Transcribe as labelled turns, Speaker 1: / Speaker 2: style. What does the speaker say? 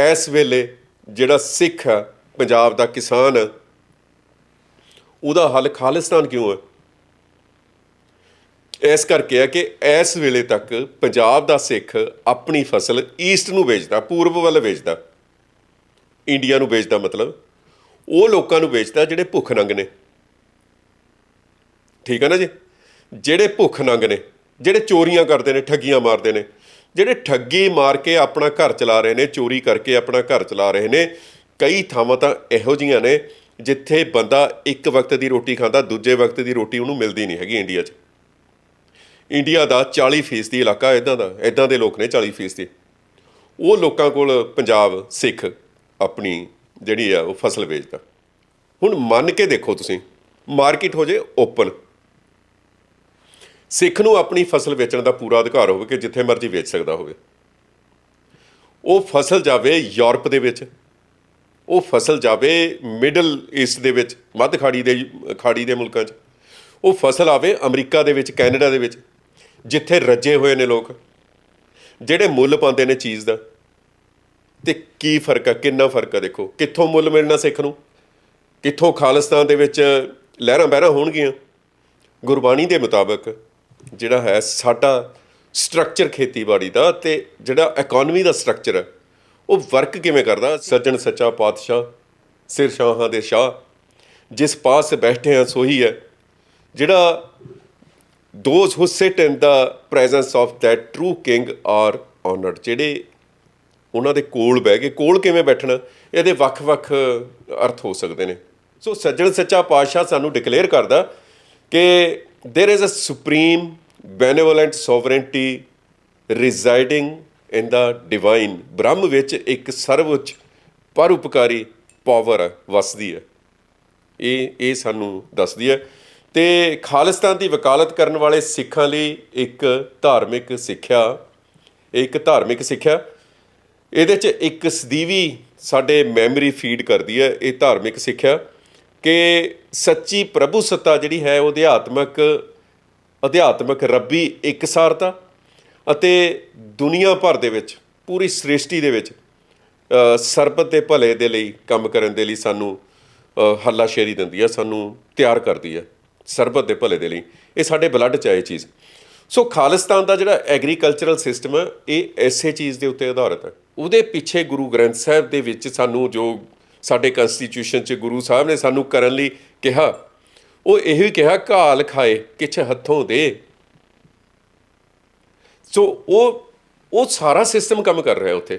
Speaker 1: ਇਸ ਵੇਲੇ ਜਿਹੜਾ ਸਿੱਖ ਆ ਪੰਜਾਬ ਦਾ ਕਿਸਾਨ ਹੈ, ਉਹਦਾ ਹੱਲ ਖਾਲਿਸਤਾਨ ਕਿਉਂ ਹੈ? ਇਸ ਕਰਕੇ ਹੈ ਕਿ ਇਸ ਵੇਲੇ ਤੱਕ ਪੰਜਾਬ ਦਾ ਸਿੱਖ ਆਪਣੀ ਫਸਲ ਈਸਟ ਨੂੰ ਵੇਚਦਾ, ਪੂਰਬ ਵੱਲ ਵੇਚਦਾ। ਇੰਡੀਆ ਨੂੰ ਵੇਚਦਾ ਮਤਲਬ, ਉਹ ਲੋਕਾਂ ਨੂੰ ਵੇਚਦਾ ਜਿਹੜੇ ਭੁੱਖ ਨੰਗ ਨੇ। ਠੀਕ ਹੈ ਨਾ ਜੀ? ਜਿਹੜੇ ਭੁੱਖ ਨੰਗ ਨੇ, ਜਿਹੜੇ ਚੋਰੀਆਂ ਕਰਦੇ ਨੇ, ਠੱਗੀਆਂ ਮਾਰਦੇ ਨੇ ਜਿਹੜੇ ਠੱਗੀ ਮਾਰ ਕੇ ਆਪਣਾ ਘਰ ਚਲਾ ਰਹੇ ਨੇ, ਚੋਰੀ ਕਰਕੇ ਆਪਣਾ ਘਰ ਚਲਾ ਰਹੇ ਨੇ, ਕਈ ਥਾਵਾਂ ਤਾਂ ਇਹੋ ਜੀਆਂ ਨੇ ਜਿੱਥੇ ਬੰਦਾ ਇੱਕ ਵਕਤ ਦੀ ਰੋਟੀ ਖਾਂਦਾ, ਦੂਜੇ ਵਕਤ ਦੀ ਰੋਟੀ ਉਹਨੂੰ ਮਿਲਦੀ ਨਹੀਂ ਹੈਗੀ ਇੰਡੀਆ 'ਚ। ਇੰਡੀਆ ਦਾ 40% ਦੀ ਇਲਾਕਾ ਇਦਾਂ ਦਾ ਇਦਾਂ ਦੇ ਲੋਕ ਨੇ 40% ਦੇ ਉਹ ਲੋਕਾਂ ਕੋਲ ਪੰਜਾਬ, ਸਿੱਖ ਆਪਣੀ ਜਿਹੜੀ ਆ ਉਹ ਫਸਲ ਵੇਚਦਾ। ਹੁਣ ਮੰਨ ਕੇ ਦੇਖੋ ਤੁਸੀਂ, ਮਾਰਕੀਟ ਹੋ ਜੇ ਓਪਨ। ਸਿੱਖ ਨੂੰ ਆਪਣੀ ਫਸਲ ਵੇਚਣ ਦਾ ਪੂਰਾ ਅਧਿਕਾਰ ਹੋਵੇ ਕਿ ਜਿੱਥੇ ਮਰਜ਼ੀ ਵੇਚ ਸਕਦਾ ਹੋਵੇ। ਉਹ ਫਸਲ ਜਾਵੇ ਯੂਰਪ ਦੇ ਵਿੱਚ, ਉਹ ਫਸਲ ਜਾਵੇ ਮਿਡਲ ਈਸਟ ਦੇ ਵਿੱਚ, ਮੱਧ ਖਾੜੀ ਦੇ ਖਾੜੀ ਦੇ ਮੁਲਕਾਂ 'ਚ, ਉਹ ਫਸਲ ਆਵੇ ਅਮਰੀਕਾ ਦੇ ਵਿੱਚ, ਕੈਨੇਡਾ ਦੇ ਵਿੱਚ, ਜਿੱਥੇ ਰੱਜੇ ਹੋਏ ਨੇ ਲੋਕ, ਜਿਹੜੇ ਮੁੱਲ ਪਾਉਂਦੇ ਨੇ ਚੀਜ਼ ਦਾ। ਤੇ ਕੀ ਫ਼ਰਕ ਆ, ਕਿੰਨਾ ਫ਼ਰਕ ਆ ਦੇਖੋ, ਕਿੱਥੋਂ ਮੁੱਲ ਮਿਲਣਾ ਸਿੱਖ ਨੂੰ? ਕਿੱਥੋਂ ਖਾਲਿਸਤਾਨ ਦੇ ਵਿੱਚ ਲਹਿਰਾਂ ਬਹਿਰਾਂ ਹੋਣਗੀਆਂ? ਗੁਰਬਾਣੀ ਦੇ ਮੁਤਾਬਕ ਜਿਹੜਾ ਹੈ, ਸਾਡਾ ਸਟਰਕਚਰ ਖੇਤੀਬਾੜੀ ਦਾ ਤੇ ਜਿਹੜਾ ਇਕਨੋਮੀ ਦਾ ਸਟਰਕਚਰ ਹੈ, ਉਹ ਵਰਕ ਕਿਵੇਂ ਕਰਦਾ? ਸੱਜਣ ਸੱਚਾ ਪਾਤਸ਼ਾਹ, ਸਿਰ ਸ਼ਾਹਾਂ ਦੇ ਸ਼ਾਹ, ਜਿਸ ਪਾਸ ਬੈਠੇ ਹਾਂ ਸੋਹੀ ਹੈ। ਜਿਹੜਾ ਦੋਸ who sit in the presence of that true king are honored, ਜਿਹੜੇ ਉਹਨਾਂ ਦੇ ਕੋਲ ਬਹਿ ਕੇ, ਕੋਲ ਕਿਵੇਂ ਬੈਠਣਾ? ਇਹਦੇ ਵੱਖ-ਵੱਖ ਅਰਥ ਹੋ ਸਕਦੇ ਨੇ। ਸੋ ਸੱਜਣ ਸੱਚਾ ਪਾਤਸ਼ਾਹ ਸਾਨੂੰ ਡਿਕਲੇਅਰ ਕਰਦਾ ਕਿ there is a supreme benevolent sovereignty residing in the divine. ਬ੍ਰਹਮ ਵਿੱਚ ਇੱਕ ਸਰਵਉੱਚ ਪਰਉਪਕਾਰੀ ਪਾਵਰ ਵਸਦੀ ਹੈ। ਇਹ ਇਹ ਸਾਨੂੰ ਦੱਸਦੀ ਹੈ। ਤੇ ਖਾਲਿਸਤਾਨ ਦੀ ਵਕਾਲਤ ਕਰਨ ਵਾਲੇ ਸਿੱਖਾਂ ਲਈ ਇੱਕ ਧਾਰਮਿਕ ਸਿੱਖਿਆ, ਇੱਕ ਧਾਰਮਿਕ ਸਿੱਖਿਆ। ਇਹਦੇ 'ਚ ਇੱਕ ਸਦੀਵੀ ਸਾਡੇ ਮੈਮਰੀ ਫੀਡ ਕਰਦੀ ਹੈ। ਇਹ ਧਾਰਮਿਕ ਸਿੱਖਿਆ। ਕਿ ਸੱਚੀ ਪ੍ਰਭੂ ਸੱਤਾ ਜਿਹੜੀ ਹੈ ਉਹ ਅਧਿਆਤਮਕ ਅਧਿਆਤਮਕ ਰੱਬੀ ਇਕਸਾਰਤਾ ਅਤੇ ਦੁਨੀਆ ਭਰ ਦੇ ਵਿੱਚ ਪੂਰੀ ਸ੍ਰਿਸ਼ਟੀ ਦੇ ਵਿੱਚ ਸਰਬਤ ਦੇ ਭਲੇ ਦੇ ਲਈ ਕੰਮ ਕਰਨ ਦੇ ਲਈ ਸਾਨੂੰ ਅ, ਹੱਲਾਸ਼ੇਰੀ ਦਿੰਦੀ ਹੈ ਸਾਨੂੰ ਤਿਆਰ ਕਰਦੀ ਹੈ ਸਰਬਤ ਦੇ ਭਲੇ ਦੇ ਲਈ। ਇਹ ਸਾਡੇ ਬਲੱਡ 'ਚ ਆਏ ਚੀਜ਼। ਸੋ ਖਾਲਿਸਤਾਨ ਦਾ ਜਿਹੜਾ ਐਗਰੀਕਲਚਰਲ ਸਿਸਟਮ ਹੈ ਇਹ ਐਸੇ ਚੀਜ਼ ਦੇ ਉੱਤੇ ਆਧਾਰਿਤ ਹੈ। ਉਹਦੇ ਪਿੱਛੇ ਗੁਰੂ ਗ੍ਰੰਥ ਸਾਹਿਬ ਦੇ ਵਿੱਚ ਸਾਨੂੰ ਜੋ ਸਾਡੇ ਕਨਸਟੀਟਿਊਸ਼ਨ 'ਚ ਗੁਰੂ ਸਾਹਿਬ ਨੇ ਸਾਨੂੰ ਕਰਨ ਲਈ ਕਿਹਾ, ਉਹ ਇਹੋ ਹੀ ਕਿਹਾ, ਘਾਲ ਖਾਏ, ਕਿਛ ਹੱਥੋਂ ਦੇ। ਸੋ ਉਹ ਉਹ ਸਾਰਾ ਸਿਸਟਮ ਕੰਮ ਕਰ ਰਿਹਾ ਉੱਥੇ।